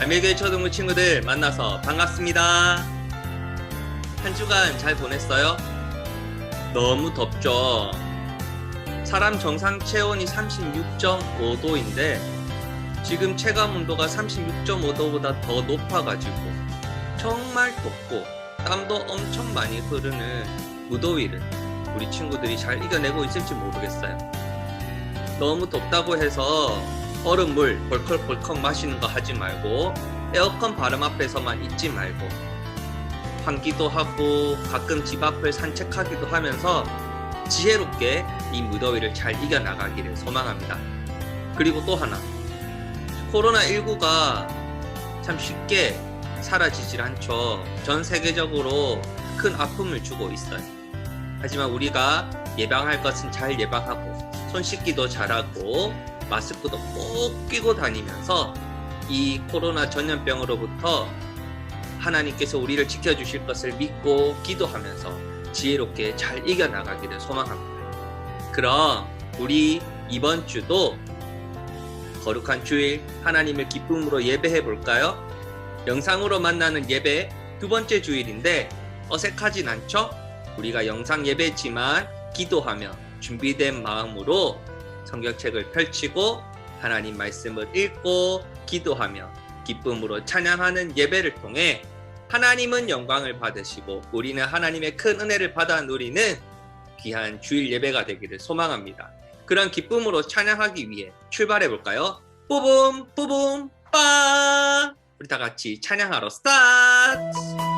알밀교회 초등부 친구들 만나서 반갑습니다. 한 주간 잘 보냈어요? 너무 덥죠? 사람 정상 체온이 36.5도인데 지금 체감 온도가 36.5도보다 더 높아가지고 정말 덥고 땀도 엄청 많이 흐르는 무더위를 우리 친구들이 잘 이겨내고 있을지 모르겠어요. 너무 덥다고 해서 얼음물 벌컥벌컥 마시는 거 하지 말고 에어컨 바람 앞에서만 있지 말고 환기도 하고 가끔 집 앞을 산책하기도 하면서 지혜롭게 이 무더위를 잘 이겨나가기를 소망합니다. 그리고 또 하나 코로나19가 참 쉽게 사라지질 않죠. 전 세계적으로 큰 아픔을 주고 있어요. 하지만 우리가 예방할 것은 잘 예방하고 손 씻기도 잘하고 마스크도 꼭 끼고 다니면서 이 코로나 전염병으로부터 하나님께서 우리를 지켜주실 것을 믿고 기도하면서 지혜롭게 잘 이겨나가기를 소망합니다. 그럼 우리 이번 주도 거룩한 주일 하나님을 기쁨으로 예배해 볼까요? 영상으로 만나는 예배 두 번째 주일인데 어색하진 않죠? 우리가 영상 예배지만 기도하며 준비된 마음으로 성경책을 펼치고 하나님 말씀을 읽고 기도하며 기쁨으로 찬양하는 예배를 통해 하나님은 영광을 받으시고 우리는 하나님의 큰 은혜를 받아 누리는 귀한 주일 예배가 되기를 소망합니다. 그런 기쁨으로 찬양하기 위해 출발해 볼까요? 뿌붐 뿌붐 빠 우리 다 같이 찬양하러 스타트!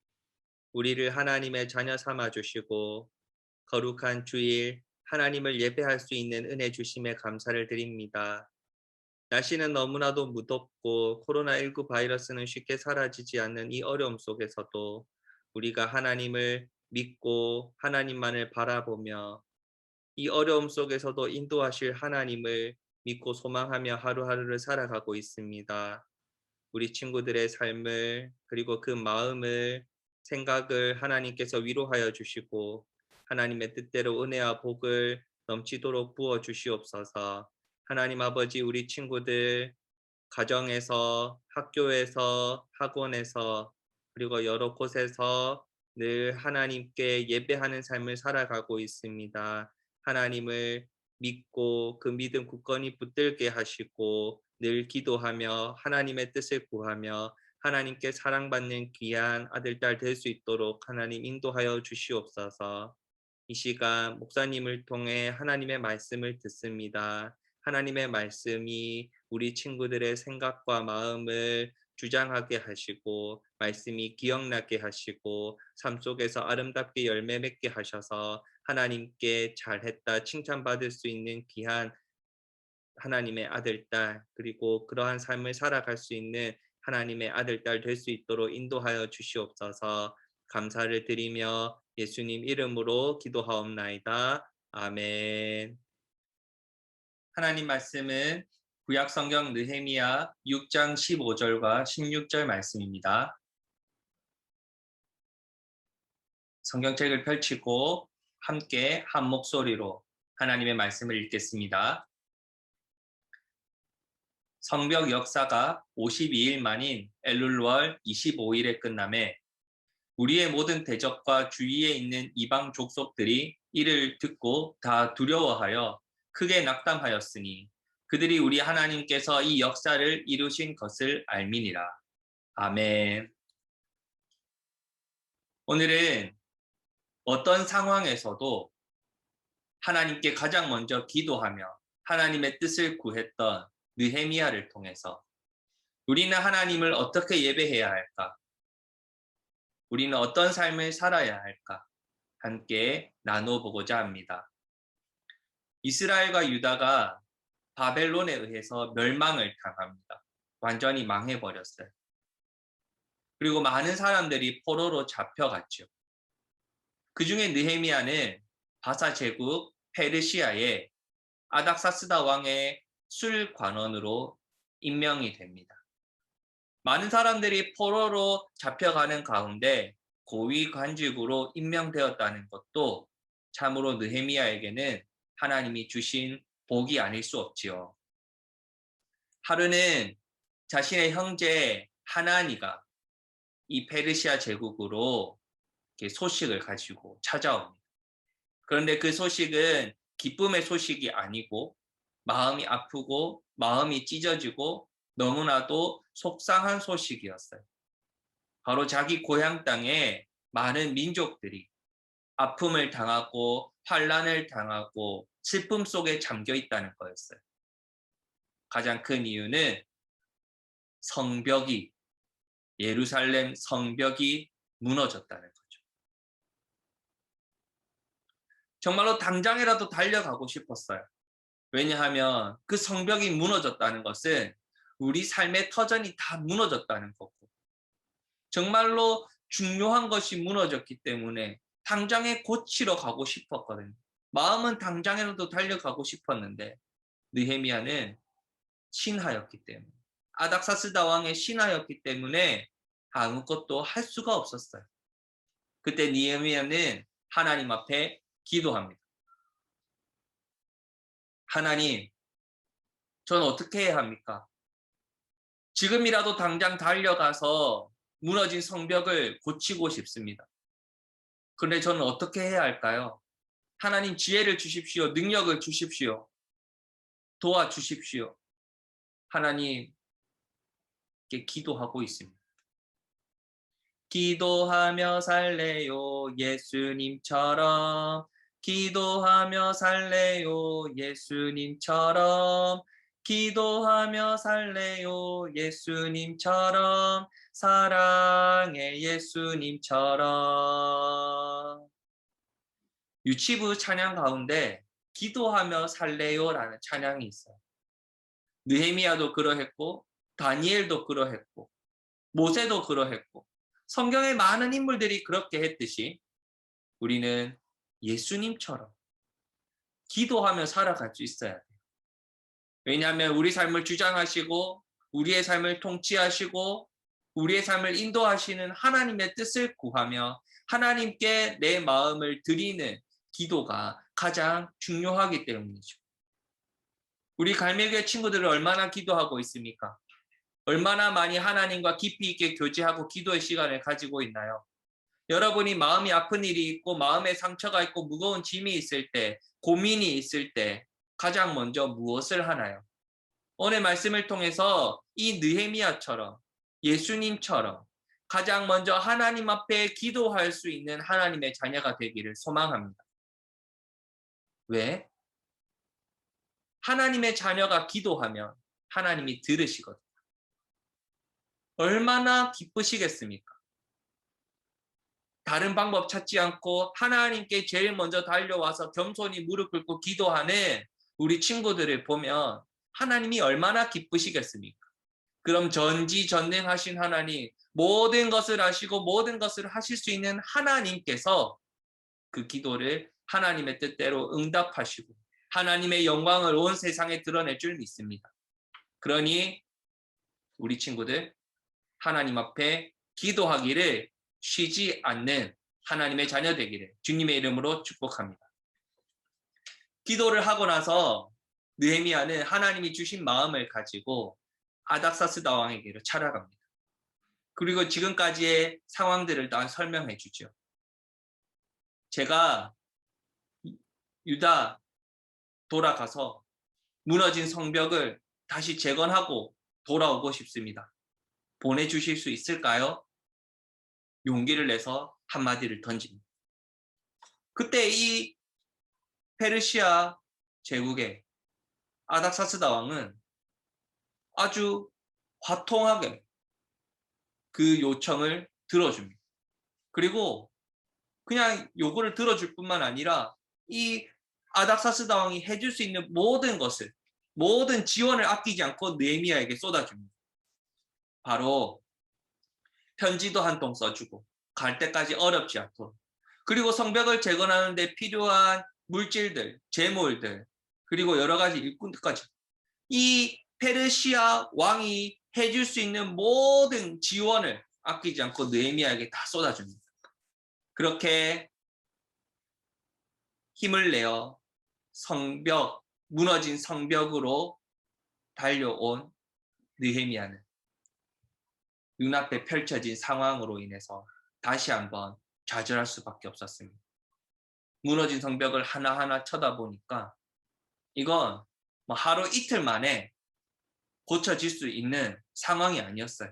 우리를 하나님의 자녀 삼아 주시고 거룩한 주일 하나님을 예배할 수 있는 은혜 주심에 감사를 드립니다. 날씨는 너무나도 무덥고 코로나19 바이러스는 쉽게 사라지지 않는 이 어려움 속에서도 우리가 하나님을 믿고 하나님만을 바라보며 이 어려움 속에서도 인도하실 하나님을 믿고 소망하며 하루하루를 살아가고 있습니다. 우리 친구들의 삶을 그리고 그 마음을 생각을 하나님께서 위로하여 주시고 하나님의 뜻대로 은혜와 복을 넘치도록 부어 주시옵소서. 하나님 아버지 우리 친구들 가정에서 학교에서 학원에서 그리고 여러 곳에서 늘 하나님께 예배하는 삶을 살아가고 있습니다. 하나님을 믿고 그 믿음 굳건히 붙들게 하시고 늘 기도하며 하나님의 뜻을 구하며 하나님께 사랑받는 귀한 아들, 딸 될 수 있도록 하나님 인도하여 주시옵소서. 이 시간 목사님을 통해 하나님의 말씀을 듣습니다. 하나님의 말씀이 우리 친구들의 생각과 마음을 주장하게 하시고 말씀이 기억나게 하시고 삶 속에서 아름답게 열매 맺게 하셔서 하나님께 잘했다 칭찬받을 수 있는 귀한 하나님의 아들, 딸 그리고 그러한 삶을 살아갈 수 있는 하나님의 아들, 딸 될 수 있도록 인도하여 주시옵소서 감사를 드리며 예수님 이름으로 기도하옵나이다. 아멘. 하나님 말씀은 구약 성경 느헤미야 6장 15절과 16절 말씀입니다. 성경책을 펼치고 함께 한 목소리로 하나님의 말씀을 읽겠습니다. 성벽 역사가 52일 만인 엘룰월 25일에 끝남에 우리의 모든 대적과 주위에 있는 이방 족속들이 이를 듣고 다 두려워하여 크게 낙담하였으니 그들이 우리 하나님께서 이 역사를 이루신 것을 알미니라. 아멘. 오늘은 어떤 상황에서도 하나님께 가장 먼저 기도하며 하나님의 뜻을 구했던 느헤미야를 통해서 우리는 하나님을 어떻게 예배해야 할까? 우리는 어떤 삶을 살아야 할까? 함께 나눠보고자 합니다. 이스라엘과 유다가 바벨론에 의해서 멸망을 당합니다. 완전히 망해버렸어요. 그리고 많은 사람들이 포로로 잡혀갔죠. 그 중에 느헤미야는 바사 제국 페르시아의 아닥사스다 왕의 술관원으로 임명이 됩니다. 많은 사람들이 포로로 잡혀가는 가운데 고위 관직으로 임명되었다는 것도 참으로 느헤미야에게는 하나님이 주신 복이 아닐 수 없지요. 하루는 자신의 형제 하나니가 이 페르시아 제국으로 소식을 가지고 찾아옵니다. 그런데 그 소식은 기쁨의 소식이 아니고 마음이 아프고 마음이 찢어지고 너무나도 속상한 소식이었어요. 바로 자기 고향 땅에 많은 민족들이 아픔을 당하고 환란을 당하고 슬픔 속에 잠겨 있다는 거였어요. 가장 큰 이유는 성벽이 예루살렘 성벽이 무너졌다는 거죠. 정말로 당장이라도 달려가고 싶었어요. 왜냐하면 그 성벽이 무너졌다는 것은 우리 삶의 터전이 다 무너졌다는 거고 정말로 중요한 것이 무너졌기 때문에 당장에 고치러 가고 싶었거든요. 마음은 당장이라도 달려가고 싶었는데 느헤미야는 신하였기 때문에 아닥사스다 왕의 신하였기 때문에 아무것도 할 수가 없었어요. 그때 느헤미야는 하나님 앞에 기도합니다. 하나님, 전 어떻게 해야 합니까? 지금이라도 당장 달려가서 무너진 성벽을 고치고 싶습니다. 그런데 저는 어떻게 해야 할까요? 하나님 지혜를 주십시오. 능력을 주십시오. 도와주십시오. 하나님께 기도하고 있습니다. 기도하며 살래요 예수님처럼 기도하며 살래요 예수님처럼. 기도하며 살래요 예수님처럼. 사랑의 예수님처럼. 유치부 찬양 가운데 기도하며 살래요라는 찬양이 있어요. 느헤미야도 그러했고 다니엘도 그러했고 모세도 그러했고 성경의 많은 인물들이 그렇게 했듯이 우리는 예수님처럼 기도하며 살아갈 수 있어야 돼요. 왜냐하면 우리 삶을 주장하시고 우리의 삶을 통치하시고 우리의 삶을 인도하시는 하나님의 뜻을 구하며 하나님께 내 마음을 드리는 기도가 가장 중요하기 때문이죠. 우리 갈매교회 친구들은 얼마나 기도하고 있습니까? 얼마나 많이 하나님과 깊이 있게 교제하고 기도의 시간을 가지고 있나요? 여러분이 마음이 아픈 일이 있고 마음에 상처가 있고 무거운 짐이 있을 때, 고민이 있을 때 가장 먼저 무엇을 하나요? 오늘 말씀을 통해서 이 느헤미야처럼 예수님처럼 가장 먼저 하나님 앞에 기도할 수 있는 하나님의 자녀가 되기를 소망합니다. 왜? 하나님의 자녀가 기도하면 하나님이 들으시거든요. 얼마나 기쁘시겠습니까? 다른 방법 찾지 않고 하나님께 제일 먼저 달려와서 겸손히 무릎 꿇고 기도하는 우리 친구들을 보면 하나님이 얼마나 기쁘시겠습니까? 그럼 전지전능하신 하나님, 모든 것을 아시고 모든 것을 하실 수 있는 하나님께서 그 기도를 하나님의 뜻대로 응답하시고 하나님의 영광을 온 세상에 드러낼 줄 믿습니다. 그러니 우리 친구들 하나님 앞에 기도하기를 쉬지 않는 하나님의 자녀 되기를 주님의 이름으로 축복합니다. 기도를 하고 나서 느헤미야는 하나님이 주신 마음을 가지고 아닥사스다 왕에게로 찾아갑니다. 그리고 지금까지의 상황들을 다 설명해 주죠. 제가 유다 돌아가서 무너진 성벽을 다시 재건하고 돌아오고 싶습니다. 보내주실 수 있을까요? 용기를 내서 한마디를 던집니다. 그때 이 페르시아 제국의 아닥사스다 왕은 아주 화통하게 그 요청을 들어줍니다. 그리고 그냥 요구를 들어줄 뿐만 아니라 이 아닥사스다 왕이 해줄 수 있는 모든 것을 모든 지원을 아끼지 않고 느헤미야에게 쏟아줍니다. 바로 편지도 한 통 써주고 갈 때까지 어렵지 않도록 그리고 성벽을 재건하는 데 필요한 물질들, 재물들 그리고 여러 가지 일꾼들까지 이 페르시아 왕이 해줄 수 있는 모든 지원을 아끼지 않고 느헤미야에게 다 쏟아줍니다. 그렇게 힘을 내어 성벽 무너진 성벽으로 달려온 느헤미야는 눈앞에 펼쳐진 상황으로 인해서 다시 한번 좌절할 수밖에 없었습니다. 무너진 성벽을 하나하나 쳐다보니까 이건 뭐 하루 이틀 만에 고쳐질 수 있는 상황이 아니었어요.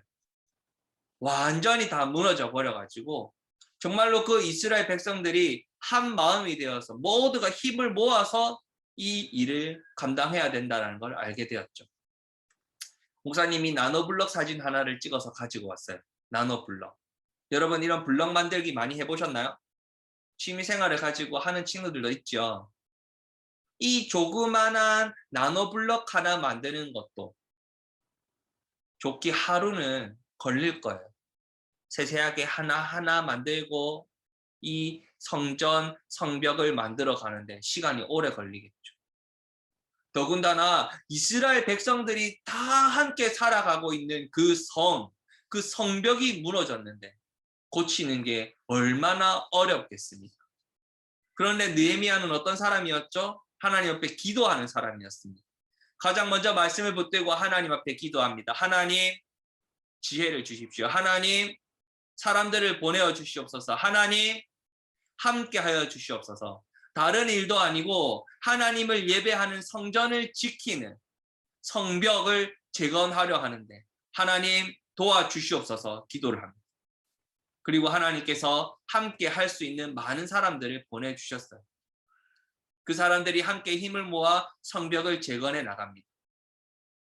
완전히 다 무너져 버려가지고 정말로 그 이스라엘 백성들이 한 마음이 되어서 모두가 힘을 모아서 이 일을 감당해야 된다는 걸 알게 되었죠. 목사님이 나노블럭 사진 하나를 찍어서 가지고 왔어요. 나노블럭. 여러분 이런 블럭 만들기 많이 해보셨나요? 취미생활을 가지고 하는 친구들도 있죠. 이 조그만한 나노블럭 하나 만드는 것도 좋기 하루는 걸릴 거예요. 세세하게 하나하나 만들고 이 성전, 성벽을 만들어 가는데 시간이 오래 걸리겠죠. 더군다나 이스라엘 백성들이 다 함께 살아가고 있는 그 성, 그 성벽이 무너졌는데 고치는 게 얼마나 어렵겠습니까? 그런데 느헤미야는 어떤 사람이었죠? 하나님 앞에 기도하는 사람이었습니다. 가장 먼저 말씀을 붙들고 하나님 앞에 기도합니다. 하나님 지혜를 주십시오. 하나님 사람들을 보내어 주시옵소서. 하나님 함께하여 주시옵소서. 다른 일도 아니고 하나님을 예배하는 성전을 지키는 성벽을 재건하려 하는데 하나님 도와주시옵소서 기도를 합니다. 그리고 하나님께서 함께 할 수 있는 많은 사람들을 보내주셨어요. 그 사람들이 함께 힘을 모아 성벽을 재건해 나갑니다.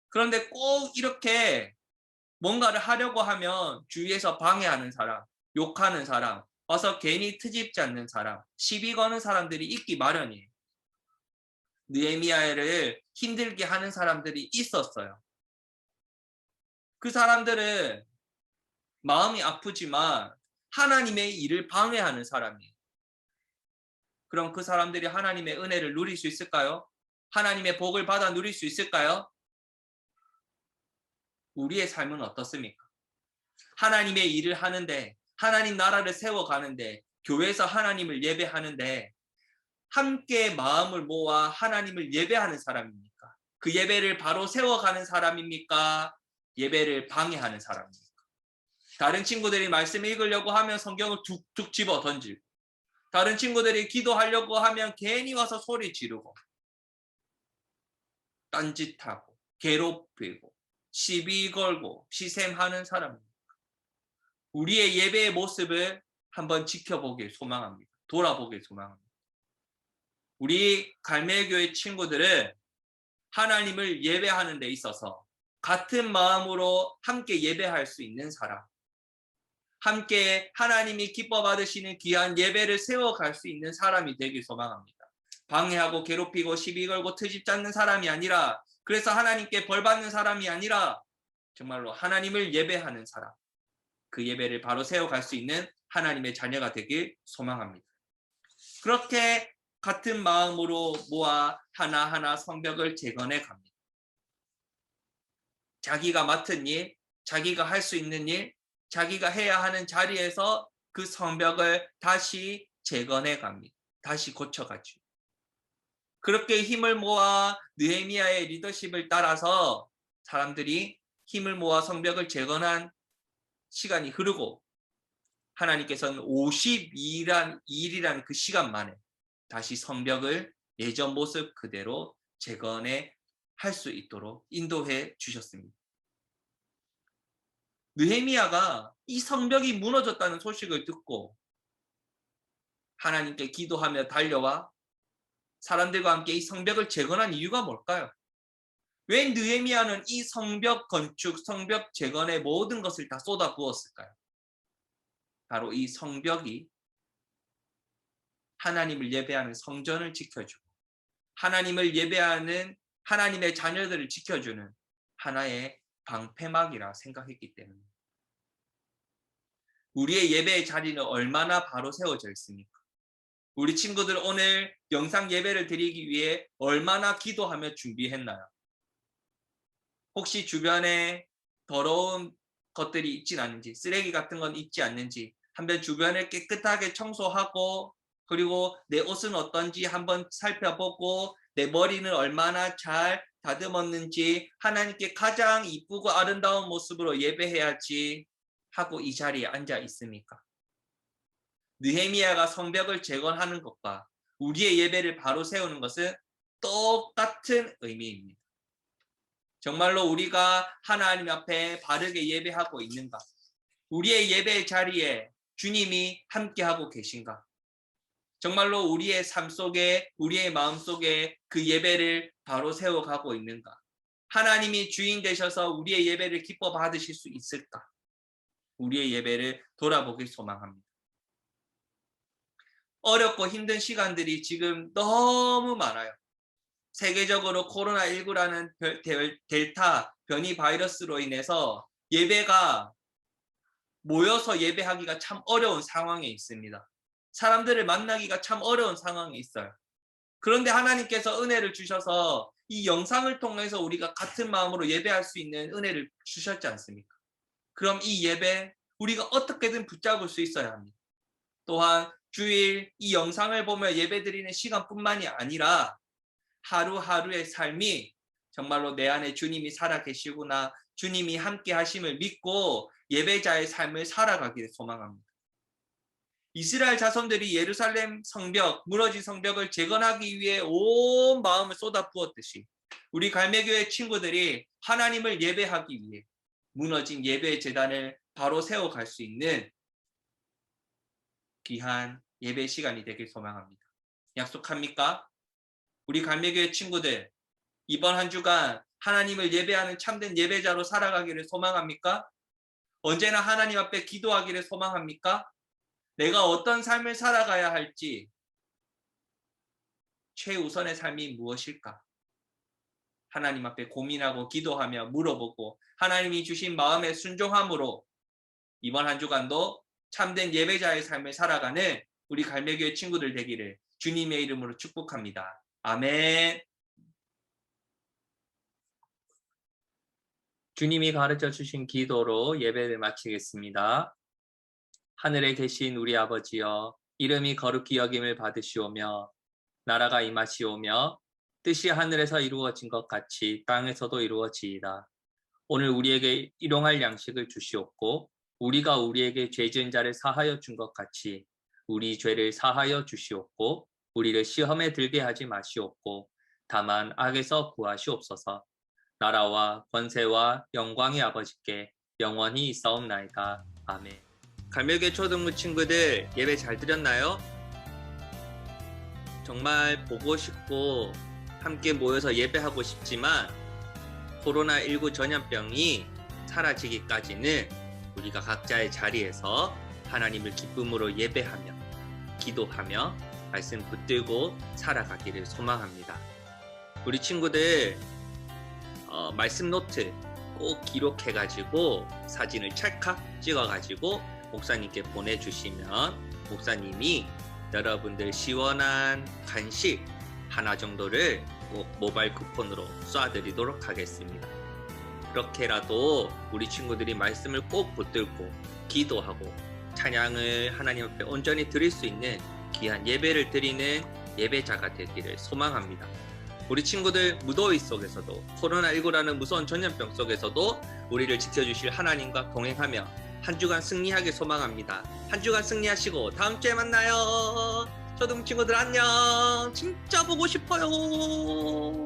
그런데 꼭 이렇게 뭔가를 하려고 하면 주위에서 방해하는 사람, 욕하는 사람, 와서 괜히 트집 잡는 사람, 시비 거는 사람들이 있기 마련이에요. 느헤미야를 힘들게 하는 사람들이 있었어요. 그 사람들은 마음이 아프지만 하나님의 일을 방해하는 사람이에요. 그럼 그 사람들이 하나님의 은혜를 누릴 수 있을까요? 하나님의 복을 받아 누릴 수 있을까요? 우리의 삶은 어떻습니까? 하나님의 일을 하는데 하나님 나라를 세워가는데 교회에서 하나님을 예배하는데 함께 마음을 모아 하나님을 예배하는 사람입니까? 그 예배를 바로 세워가는 사람입니까? 예배를 방해하는 사람입니까? 다른 친구들이 말씀 읽으려고 하면 성경을 툭툭 집어 던지고 다른 친구들이 기도하려고 하면 괜히 와서 소리 지르고 딴짓하고 괴롭히고 시비 걸고 시샘하는 사람입니다. 우리의 예배의 모습을 한번 지켜보길 소망합니다. 돌아보길 소망합니다. 우리 갈매교회 친구들은 하나님을 예배하는 데 있어서 같은 마음으로 함께 예배할 수 있는 사람, 함께 하나님이 기뻐 받으시는 귀한 예배를 세워갈 수 있는 사람이 되길 소망합니다. 방해하고 괴롭히고 시비 걸고 트집 잡는 사람이 아니라 그래서 하나님께 벌 받는 사람이 아니라 정말로 하나님을 예배하는 사람, 그 예배를 바로 세워갈 수 있는 하나님의 자녀가 되길 소망합니다. 그렇게 같은 마음으로 모아 하나하나 성벽을 재건해 갑니다. 자기가 맡은 일, 자기가 할 수 있는 일, 자기가 해야 하는 자리에서 그 성벽을 다시 재건해 갑니다. 다시 고쳐가죠. 그렇게 힘을 모아 느헤미야의 리더십을 따라서 사람들이 힘을 모아 성벽을 재건한 시간이 흐르고 하나님께서는 52란 2일이라는 그 시간 만에 다시 성벽을 예전 모습 그대로 재건해 할 수 있도록 인도해 주셨습니다. 느헤미야가 이 성벽이 무너졌다는 소식을 듣고 하나님께 기도하며 달려와 사람들과 함께 이 성벽을 재건한 이유가 뭘까요? 왜 느헤미야는 이 성벽 건축, 성벽 재건의 모든 것을 다 쏟아 부었을까요? 바로 이 성벽이 하나님을 예배하는 성전을 지켜주고 하나님을 예배하는 하나님의 자녀들을 지켜주는 하나의 방패막이라 생각했기 때문입니다. 우리의 예배의 자리는 얼마나 바로 세워져 있습니까? 우리 친구들 오늘 영상 예배를 드리기 위해 얼마나 기도하며 준비했나요? 혹시 주변에 더러운 것들이 있진 않는지, 쓰레기 같은 건 있지 않는지, 한번 주변을 깨끗하게 청소하고, 그리고 내 옷은 어떤지 한번 살펴보고, 내 머리는 얼마나 잘 다듬었는지, 하나님께 가장 이쁘고 아름다운 모습으로 예배해야지 하고 이 자리에 앉아 있습니까? 느헤미야가 성벽을 재건하는 것과 우리의 예배를 바로 세우는 것은 똑같은 의미입니다. 정말로 우리가 하나님 앞에 바르게 예배하고 있는가? 우리의 예배 자리에 주님이 함께하고 계신가? 정말로 우리의 삶 속에, 우리의 마음 속에 그 예배를 바로 세워가고 있는가? 하나님이 주인 되셔서 우리의 예배를 기뻐 받으실 수 있을까? 우리의 예배를 돌아보길 소망합니다. 어렵고 힘든 시간들이 지금 너무 많아요. 세계적으로 코로나19라는 델타 변이 바이러스로 인해서 예배가 모여서 예배하기가 참 어려운 상황에 있습니다. 사람들을 만나기가 참 어려운 상황에 있어요. 그런데 하나님께서 은혜를 주셔서 이 영상을 통해서 우리가 같은 마음으로 예배할 수 있는 은혜를 주셨지 않습니까? 그럼 이 예배 우리가 어떻게든 붙잡을 수 있어야 합니다. 또한 주일 이 영상을 보며 예배 드리는 시간뿐만이 아니라 하루하루의 삶이 정말로 내 안에 주님이 살아 계시구나 주님이 함께 하심을 믿고 예배자의 삶을 살아가기를 소망합니다. 이스라엘 자손들이 예루살렘 성벽, 무너진 성벽을 재건하기 위해 온 마음을 쏟아 부었듯이 우리 갈매교회 친구들이 하나님을 예배하기 위해 무너진 예배 재단을 바로 세워갈 수 있는 귀한 예배 시간이 되길 소망합니다. 약속합니까? 우리 갈매교회 친구들 이번 한 주간 하나님을 예배하는 참된 예배자로 살아가기를 소망합니까? 언제나 하나님 앞에 기도하기를 소망합니까? 내가 어떤 삶을 살아가야 할지 최우선의 삶이 무엇일까? 하나님 앞에 고민하고 기도하며 물어보고 하나님이 주신 마음의 순종함으로 이번 한 주간도 참된 예배자의 삶을 살아가는 우리 갈매교회 친구들 되기를 주님의 이름으로 축복합니다. 아멘. 주님이 가르쳐 주신 기도로 예배를 마치겠습니다. 하늘에 계신 우리 아버지여 이름이 거룩히 여김을 받으시오며 나라가 임하시오며 뜻이 하늘에서 이루어진 것 같이 땅에서도 이루어지이다. 오늘 우리에게 일용할 양식을 주시옵고 우리가 우리에게 죄 지은 자를 사하여 준 것 같이 우리 죄를 사하여 주시옵고 우리를 시험에 들게 하지 마시옵고 다만 악에서 구하시옵소서. 나라와 권세와 영광의 아버지께 영원히 있사옵나이다. 아멘. 갈매교 초등부 친구들 예배 잘 드렸나요? 정말 보고 싶고 함께 모여서 예배하고 싶지만 코로나19 전염병이 사라지기까지는 우리가 각자의 자리에서 하나님을 기쁨으로 예배하며 기도하며 말씀 붙들고 살아가기를 소망합니다. 우리 친구들 어, 말씀 노트 꼭 기록해가지고 사진을 찰칵 찍어가지고 목사님께 보내주시면 목사님이 여러분들 시원한 간식 하나 정도를 꼭 모바일 쿠폰으로 쏴드리도록 하겠습니다. 그렇게라도 우리 친구들이 말씀을 꼭 붙들고 기도하고 찬양을 하나님 앞에 온전히 드릴 수 있는 귀한 예배를 드리는 예배자가 되기를 소망합니다. 우리 친구들 무더위 속에서도 코로나19라는 무서운 전염병 속에서도 우리를 지켜주실 하나님과 동행하며 한 주간 승리하길 소망합니다. 한 주간 승리하시고 다음 주에 만나요. 초등 친구들 안녕. 진짜 보고 싶어요.